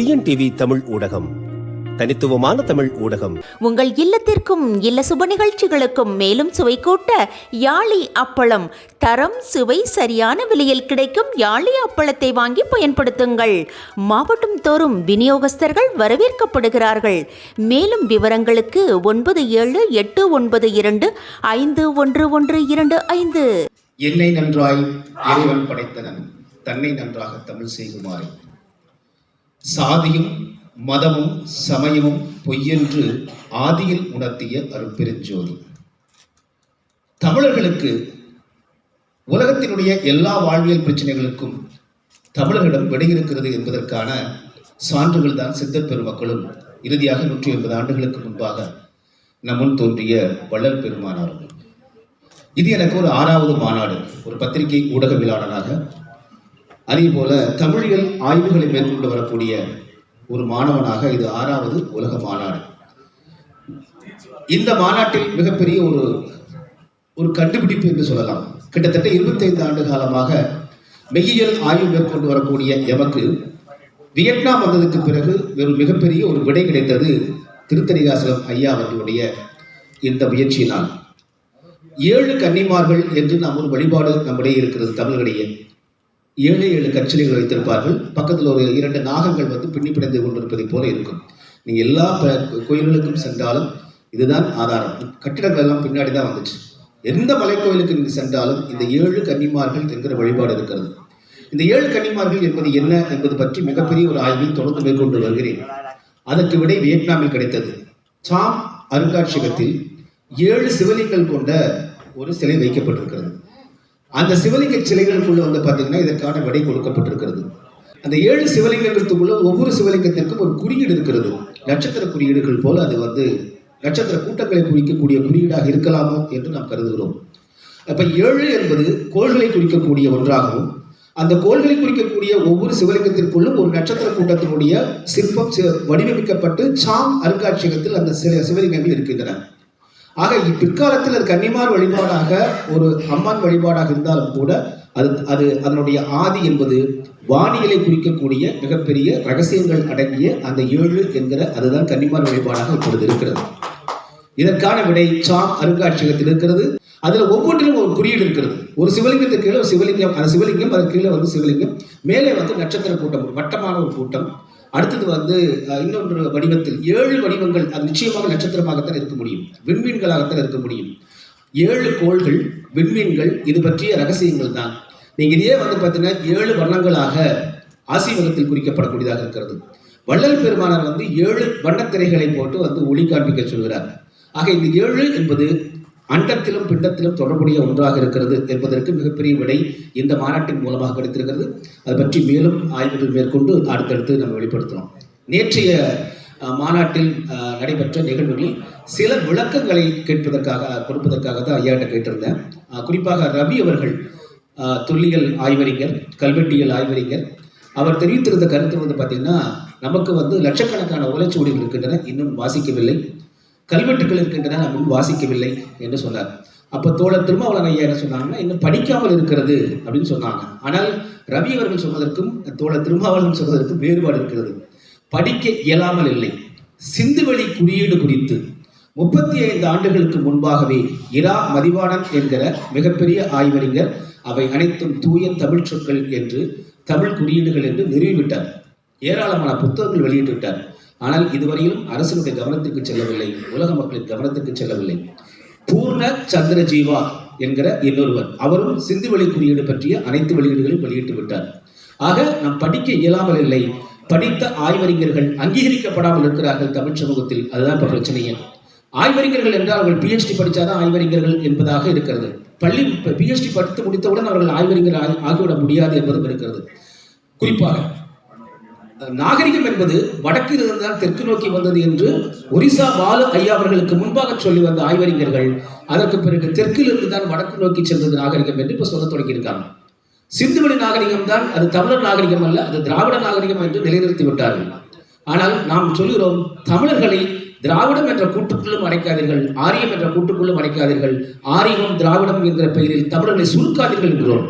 TNTV Tamil ஊடகம். தனித்துவமான தமிழ் ஊடகம். உங்கள் இல்லத்திற்கும் இல்ல சுப நிகழ்ச்சிகளுக்கும் மேலும் சுவை கூட்ட யாழி அப்பளம். தரம் சுவை சரியான விலையில் கிடைக்கும் யாழி அப்பளத்தை வாங்கி பயன்படுத்துங்கள். மாவட்டம் தோறும் விநியோகஸ்தர்கள் வரவேற்கப்படுகிறார்கள். மேலும் விவரங்களுக்கு ஒன்பது ஏழு எட்டு ஒன்பது இரண்டு ஐந்து ஒன்று ஒன்று இரண்டு ஐந்து. என்னை நன்றாய் இறைவன் படைத்தனன். தன்னை நன்றாக தமிழ் செய்குமாறே. சாதியும் மதமும் சமயமும் பொய்யென்று ஆதியில் உணர்த்திய அருட்பெருஞ்சோதி. தமிழர்களுக்கு உலகத்தினுடைய எல்லா வாழ்வியல் பிரச்சனைகளுக்கும் தமிழர்களிடம் விடையிருக்கிறது என்பதற்கான சான்றுகள் தான் சித்தர் பெருமக்களும் இறுதியாக நூற்றி ஐம்பது ஆண்டுகளுக்கு முன்பாக நம்முன் தோன்றிய வள்ளல் பெருமானார்கள் இது எனக்கு ஒரு ஆறாவது மாநாடு ஒரு பத்திரிகை ஊடகவியலாளனாக அதே போல தமிழியல் ஆய்வுகளை மேற்கொண்டு வரக்கூடிய ஒரு மாணவனாக இது ஆறாவது உலக மாநாடு. இந்த மாநாட்டில் மிகப்பெரிய ஒரு ஒரு கண்டுபிடிப்பு என்று சொல்லலாம். கிட்டத்தட்ட இருபத்தைந்து ஆண்டு காலமாக மெய்யியல் ஆய்வு மேற்கொண்டு வரக்கூடிய எமக்கு வியட்நாம் வந்ததுக்கு பிறகு ஒரு மிகப்பெரிய ஒரு விடை கிடைத்தது திருத்தணிகாசலம் ஐயா அவர்களுடைய இந்த முயற்சியினால். ஏழு கன்னிமார்கள் என்று நாம் ஒரு வழிபாடு நம்மிடையே இருக்கிறது தமிழர்களிடையே ஏழு ஏழு கச்சிலைகள் வைத்திருப்பார்கள். பக்கத்தில் ஒரு இரண்டு நாகங்கள் வந்து பின்னி பிணைந்து கொண்டிருப்பதை போல இருக்கும். நீங்க எல்லா கோயில்களுக்கும் சென்றாலும் இதுதான் ஆதாரம். கட்டிடங்கள் எல்லாம் பின்னாடி தான் வந்துச்சு. எந்த மலைக்கோயிலுக்கு நீங்க சென்றாலும் இந்த ஏழு கன்னிமார்கள் என்கிற வழிபாடு இருக்கிறது. இந்த ஏழு கன்னிமார்கள் என்பது என்ன என்பது பற்றி மிகப்பெரிய ஒரு ஆய்வை தொடர்ந்து மேற்கொண்டு வருகிறேன். அதற்கு விடை வியட்நாமில் கிடைத்தது. சாம் அருங்காட்சியகத்தில் ஏழு சிவலிங்கள் கொண்ட ஒரு சிலை வைக்கப்பட்டிருக்கிறது. அந்த சிவலிங்க சிலைகளுக்குள்ள வந்து பார்த்தீங்கன்னா இதற்கான விடை கொடுக்கப்பட்டிருக்கிறது. அந்த ஏழு சிவலிங்கத்துக்குள்ள ஒவ்வொரு சிவலிங்கத்திற்கும் ஒரு குறியீடு இருக்கிறது. நட்சத்திர குறியீடுகள் போல அது வந்து நட்சத்திர கூட்டங்களை குறிக்கக்கூடிய குறியீடாக இருக்கலாமோ என்று நாம் கருதுகிறோம். அப்ப ஏழு என்பது கோள்களை குறிக்கக்கூடிய ஒன்றாகவும் அந்த கோள்களை குறிக்கக்கூடிய ஒவ்வொரு சிவலிங்கத்திற்குள்ளும் ஒரு நட்சத்திர கூட்டத்தினுடைய சிற்பம் வடிவமைக்கப்பட்டு சாம் அருங்காட்சியகத்தில் அந்த சில சிவலிங்கங்கள் இருக்கின்றன. ஆக பிற்காலத்தில் அது கன்னிமார் வழிபாடாக ஒரு அம்மான் வழிபாடாக இருந்தாலும் கூட அது அது அதனுடைய ஆதி என்பது வானியலை குறிக்கக்கூடிய மிகப்பெரிய ரகசியங்கள் அடங்கிய அந்த ஏழு என்கிற அதுதான் கன்னிமார் வழிபாடாக இப்பொழுது இருக்கிறது. இதற்கான விடை சாம் அருங்காட்சியகத்தில் இருக்கிறது. அதுல ஒவ்வொன்றிலும் ஒரு குறியீடு இருக்கிறது. ஒரு சிவலிங்கத்துக்கு கீழே ஒரு சிவலிங்கம் அந்த சிவலிங்கம் அது கீழே வந்து சிவலிங்கம் மேலே வந்து நட்சத்திர கூட்டம் ஒரு வட்டமான ஒரு கூட்டம். அடுத்தது வந்து இன்னொன்று வடிவத்தில். ஏழு வடிவங்கள் அது நிச்சயமாக நட்சத்திரமாகத்தான் இருக்க முடியும். விண்மீன்களாகத்தான் இருக்க முடியும். ஏழு கோள்கள் விண்மீன்கள் இது பற்றிய ரகசியங்கள் தான். நீங்கள் இதே வந்து பார்த்தீங்கன்னா ஏழு வண்ணங்களாக ஆசீர்வாதத்தில் குறிக்கப்படக்கூடியதாக இருக்கிறது. வள்ளல் பெருமானார் வந்து ஏழு வண்ணத்திரைகளை போட்டு வந்து ஒளி காண்பிக்க சொல்கிறார் ஆக இந்த ஏழு என்பது அண்டத்திலும் பிண்டத்திலும் தொடர்புடைய ஒன்றாக இருக்கிறது என்பதற்கு மிகப்பெரிய விடை இந்த மாநாட்டின் மூலமாக கிடைத்திருக்கிறது. அது பற்றி மேலும் ஆய்வுகள் மேற்கொண்டு அடுத்தடுத்து நம்ம வெளிப்படுத்துகிறோம் நேற்றைய மாநாட்டில் நடைபெற்ற நிகழ்வுகளில் சில விளக்கங்களை கேட்பதற்காக கொடுப்பதற்காக தான் ஐயாட்ட கேட்டிருந்தேன். குறிப்பாக ரவி அவர்கள் தொல்லியல் ஆய்வறிஞர் கல்வெட்டியல் ஆய்வறிஞர் அவர் தெரிவித்திருந்த கருத்து வந்து பார்த்தீங்கன்னா நமக்கு வந்து லட்சக்கணக்கான ஓலைச்சுவடிகள் இருக்கின்றன. இன்னும் வாசிக்கவில்லை. கல்வெட்டுகள் இருக்கின்றன நாம் வாசிக்கவில்லை என்று சொன்னார். அப்போ தோழர் திருமாவளவன் ஐயா என்ன சொன்னாங்கன்னா இன்னும் படிக்காமல் இருக்கிறது அப்படின்னு சொன்னாங்க. ஆனால் ரவி அவர்கள் சொன்னதற்கும் தோழர் திருமாவளவன் சொன்னதற்கும் வேறுபாடு இருக்கிறது. படிக்க இயலாமல் இல்லை. சிந்துவெளி குறியீடு குறித்து முப்பத்தி ஐந்து ஆண்டுகளுக்கு முன்பாகவே இரா மதிவாணன் என்கிற மிகப்பெரிய ஆய்வறிஞர் அவை அனைத்தும் தூய தமிழ் சொற்கள் என்று தமிழ் குறியீடுகள் என்று நிறுவிவிட்டார். ஏராளமான புத்தகங்கள் வெளியிட்டு விட்டார் ஆனால் இதுவரையிலும் அரசனுடைய கவனத்திற்கு செல்லவில்லை உலக மக்களின் கவனத்திற்கு செல்லவில்லை. பூர்ண சந்திர ஜீவா என்கிற இன்னொருவர் அவரும் சிந்து வழி குறியீடு பற்றிய அனைத்து வெளியீடுகளையும் வெளியிட்டு விட்டார் ஆக நாம் படிக்க இயலாமல் இல்லை. படித்த ஆய்வறிஞர்கள் அங்கீகரிக்கப்படாமல் இருக்கிறார்கள் தமிழ் சமூகத்தில். அதுதான் இப்ப பிரச்சனையே. ஆய்வறிஞர்கள் என்றால் அவர்கள் பிஹெச்டி படித்தாதான் ஆய்வறிஞர்கள் என்பதாக இருக்கிறது. பள்ளி பிஹெச்டி படித்து முடித்தவுடன் அவர்கள் ஆய்வறிஞர் ஆகி- ஆகிவிட முடியாது என்பதும் இருக்கிறது. குறிப்பாக நாகரிகம் என்பது வடக்கில் இருந்தால் தெற்கு நோக்கி வந்தது என்று ஒரிசா பாலு ஐயா அவர்களுக்கு முன்பாக சொல்லி வந்த ஆய்வறிஞர்கள் அதற்கு பிறகு தெற்கில் இருந்து தான் வடக்கு நோக்கி சென்றது நாகரிகம் என்று இப்ப சொல்ல தொடங்கியிருக்காங்க. சிந்துவெளி நாகரிகம் தான் அது தமிழர் நாகரிகம் அல்ல அது திராவிட நாகரிகம் என்று நிலைநிறுத்தி விட்டார்கள். ஆனால் நாம் சொல்கிறோம் தமிழர்களை திராவிடம் என்ற கூட்டுக்குள்ளும் அடைக்காதீர்கள் ஆரியம் என்ற கூட்டுக்குள்ளும் அடைக்காதீர்கள் ஆரியம் திராவிடம் என்கிற பெயரில் தமிழர்களை சுருக்காதீர்கள் என்கிறோம்.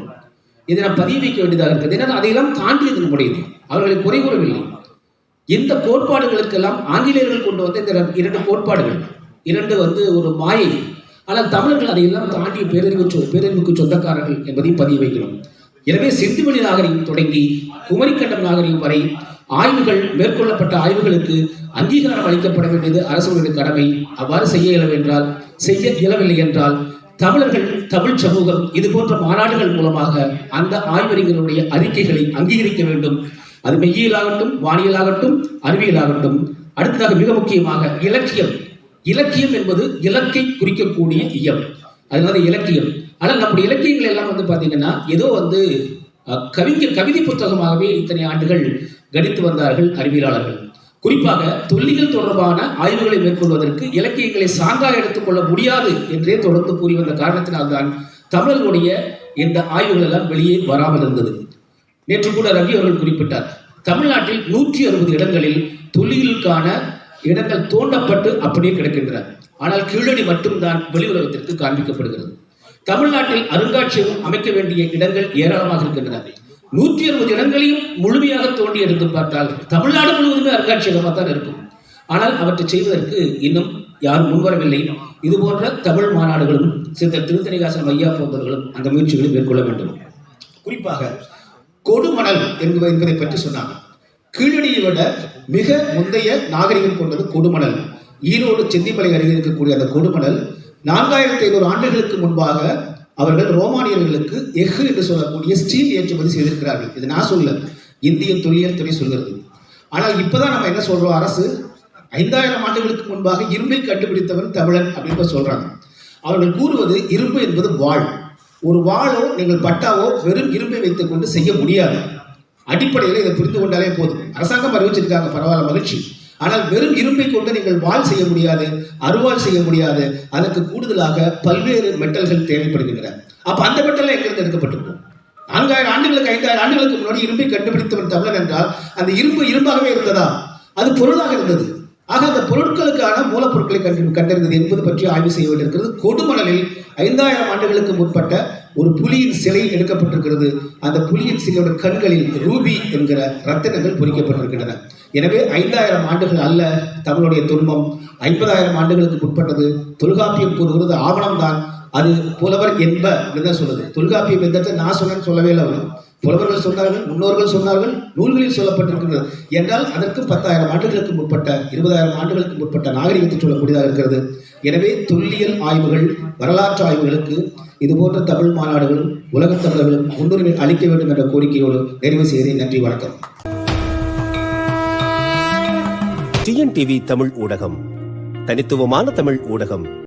இதை நாம் பதிய வைக்க வேண்டியதாக இருக்கிறது ஏன்னா அதையெல்லாம் தாண்டியது நம்முடையது. அவர்களை குறை கூறவில்லை. இந்த கோட்பாடுகளுக்கெல்லாம் ஆங்கிலேயர்கள் கொண்டு வந்த இந்த இரண்டு கோட்பாடுகள் இரண்டு வந்து ஒரு மாயை ஆனால் தமிழர்கள் அதையெல்லாம் தாண்டிய பேரறிவு பேரறிவுக்கு சொந்தக்காரர்கள் என்பதையும் பதிய வைக்கிறோம். எனவே சிந்துமணி நாகரிகம் தொடங்கி குமரிக்கண்டம் நாகரிகம் வரை ஆய்வுகள் மேற்கொள்ளப்பட்ட ஆய்வுகளுக்கு அங்கீகாரம் அளிக்கப்பட வேண்டியது அரசுடைய கடமை. அவ்வாறு செய்ய இயலவென்றால் செய்ய இயலவில்லை என்றால் தமிழர்கள் தமிழ் சமூகம் இது போன்ற மாநாடுகள் மூலமாக அந்த ஆய்வறிஞர்களுடைய அறிக்கைகளை அங்கீகரிக்க வேண்டும். அது மெய்யியலாகட்டும் வானியலாகட்டும் அறிவியலாகட்டும். அடுத்ததாக மிக முக்கியமாக இலக்கியம். இலக்கியம் என்பது இலக்கை குறிக்கக்கூடிய இயம் அதனால இலக்கியம். ஆனால் நம்முடைய இலக்கியங்கள் எல்லாம் வந்து பார்த்தீங்கன்னா ஏதோ வந்து கவிஞர் கவிதை புத்தகமாகவே இத்தனை ஆண்டுகள் கணித்து வந்தார்கள் அறிவியலாளர்கள். குறிப்பாக தொல்லியல் தொடர்பான ஆய்வுகளை மேற்கொள்வதற்கு இலக்கியங்களை சான்றாக எடுத்துக்கொள்ள முடியாது என்றே தொடர்ந்து கூறி வந்த காரணத்தினால்தான் தமிழர்களுடைய இந்த ஆய்வுகள் எல்லாம் வெளியே வராமல் இருந்தது. நேற்று கூட ரவி அவர்கள் குறிப்பிட்டார். தமிழ்நாட்டில் நூற்றி அறுபது இடங்களில் தொழிலுக்கான இடங்கள் தோண்டப்பட்டு அப்படியே கிடக்கின்றன. ஆனால் கீழடி மட்டும்தான் வெளி உலகத்திற்கு காண்பிக்கப்படுகிறது. தமிழ்நாட்டில் அருங்காட்சியகம் அமைக்க வேண்டிய இடங்கள் ஏராளமாக இருக்கின்றன. நூற்றி அறுபது இடங்களையும் முழுமையாக தோண்டி எடுத்து பார்த்தால் தமிழ்நாடு முழுவதுமே அருங்காட்சியகமாக தான் இருக்கும். ஆனால் அவற்றை செய்வதற்கு இன்னும் யாரும் முன்வரவில்லை. இது போன்ற தமிழ் மாநாடுகளும் சித்தர் திருத்தணிகாசன் ஐயா போன்றவர்களும் அந்த முயற்சிகளை மேற்கொள்ள வேண்டும். குறிப்பாக கொடுமணல் என்பது என்பதை பற்றி சொன்னாங்க. கீழடியை விட மிக முந்தைய நாகரிகம் கொண்டது கொடுமணல். ஈரோடு செந்திமலை அருகே இருக்கக்கூடிய அந்த கொடுமணல் நான்காயிரத்தி ஐநூறு ஆண்டுகளுக்கு முன்பாக அவர்கள் ரோமானியர்களுக்கு எஃகு என்று சொல்லக்கூடிய ஸ்டீல் ஏற்றுமதி செய்திருக்கிறார்கள். இது நான் சொல்ல இந்திய தொல்லியல் துறை சொல்கிறது. ஆனால் இப்போதான் நம்ம என்ன சொல்றோம்? அரசு ஐந்தாயிரம் ஆண்டுகளுக்கு முன்பாக இரும்பை கண்டுபிடித்தவன் தமிழன் அப்படின்னு சொல்றாங்க. அவர்கள் கூறுவது இரும்பு என்பது வாழ் ஒரு வாளோ நீங்கள் பட்டாவோ வெறும் இரும்பை வைத்துக் கொண்டு செய்ய முடியாது. அடிப்படையில் இதை புரிந்து கொண்டாலே போதும். அரசாங்கம் அறிவிச்சிருக்காங்க பரவாயில்ல மகிழ்ச்சி. ஆனால் வெறும் இரும்பை கொண்டு நீங்கள் வாள் செய்ய முடியாது அருவாள் செய்ய முடியாது அதற்கு கூடுதலாக பல்வேறு மெட்டல்கள் தேவைப்படுகின்றன. அப்ப அந்த மெட்டல் எங்கிருந்து எடுக்கப்பட்டிருக்கும்? நான்காயிரம் ஆண்டுகளுக்கு ஐந்தாயிரம் ஆண்டுகளுக்கு முன்னாடி இரும்பை கண்டுபிடித்தவன் தமிழன் என்றால் அந்த இரும்பு இரும்பாகவே இருந்ததா? அது பொருளாக இருந்தது. ஆக அந்த பொருட்களுக்கான மூலப்பொருட்களை கண்டு கண்டறிந்தது என்பது பற்றி ஆய்வு செய்ய வேண்டியிருக்கிறது. கொடுமணலில் ஐந்தாயிரம் ஆண்டுகளுக்கு முற்பட்ட ஒரு புலியின் சிலை எடுக்கப்பட்டிருக்கிறது. அந்த புலியின் சிலையோட கண்களில் ரூபி என்கிற ரத்தினங்கள் பொறிக்கப்பட்டிருக்கின்றன. எனவே ஐந்தாயிரம் ஆண்டுகள் அல்ல தமிழுடைய துன்பம். ஐம்பதாயிரம் ஆண்டுகளுக்கு முற்பட்டது. தொல்காப்பியம் கூறுகிறது ஆவணம்தான். அது புலவர் என்ப அப்படின்னு தான் சொல்லுது தொல்காப்பியம் எந்த நான் சொன்னேன்னு சொல்லவே இல்லை அவர். புலவர்கள் சொன்னார்கள் முன்னோர்கள் சொன்னார்கள் நூல்களில் சொல்லப்பட்டிருக்கிறது என்றால் அதற்கு பத்தாயிரம் ஆண்டுகளுக்கு முற்பட்ட இருபதாயிரம் ஆண்டுகளுக்கு முற்பட்ட நாகரிகத்தை சொல்லக்கூடியதாக இருக்கிறது. எனவே தொல்லியல் ஆய்வுகள் வரலாற்று ஆய்வுகளுக்கு இது போன்ற தமிழ் மாநாடுகளும் உலகத் தமிழர்களும் முன்னுரிமை அளிக்க வேண்டும் என்ற கோரிக்கையோடு நிறைவு செய்தேன் நன்றி வணக்கம். டிஎன்டிவி தமிழ் ஊடகம். தனித்துவமான தமிழ் ஊடகம்.